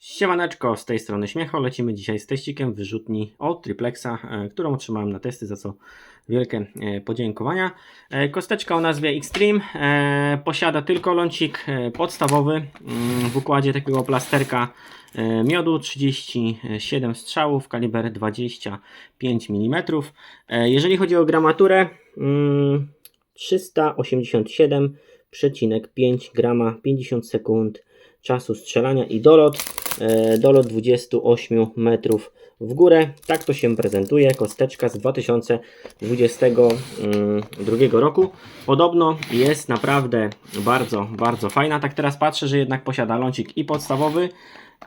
Siemaneczko, z tej strony Śmiecho. Lecimy dzisiaj z teścikiem wyrzutni od Triplexa, e, którą otrzymałem na testy, za co wielkie e, podziękowania. E, Kosteczka o nazwie Extreme e, posiada tylko lącik podstawowy mm, w układzie takiego plasterka miodu 37 strzałów, kaliber 25 mm. Jeżeli chodzi o gramaturę, mm, 387,5 grama 50 sekund czasu strzelania i dolot, dolot 28 metrów w górę. Tak to się prezentuje, kosteczka z 2022 roku. Podobno jest naprawdę bardzo, bardzo fajna. Tak teraz patrzę, że jednak posiada lącik i podstawowy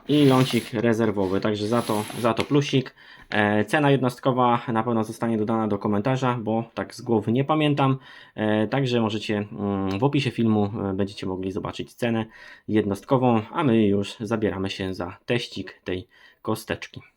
i lącik rezerwowy, także za to, za to plusik. E, cena jednostkowa na pewno zostanie dodana do komentarza, bo tak z głowy nie pamiętam. E, także możecie mm, w opisie filmu e, będziecie mogli zobaczyć cenę jednostkową, a my już zabieramy się za teścik tej kosteczki.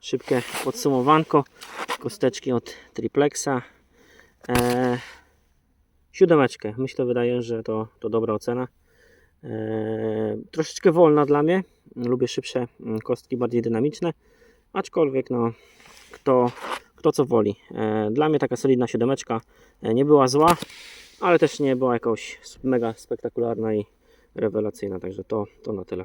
Szybkie podsumowanko kosteczki od Triplexa. Eee, siódemeczkę. Myślę, wydaje, że to, to dobra ocena. Eee, troszeczkę wolna dla mnie. Lubię szybsze mm, kostki, bardziej dynamiczne. Aczkolwiek, no, kto, kto co woli. Eee, dla mnie taka solidna siódemeczka e, nie była zła, ale też nie była jakoś mega spektakularna i rewelacyjna. Także to, to na tyle.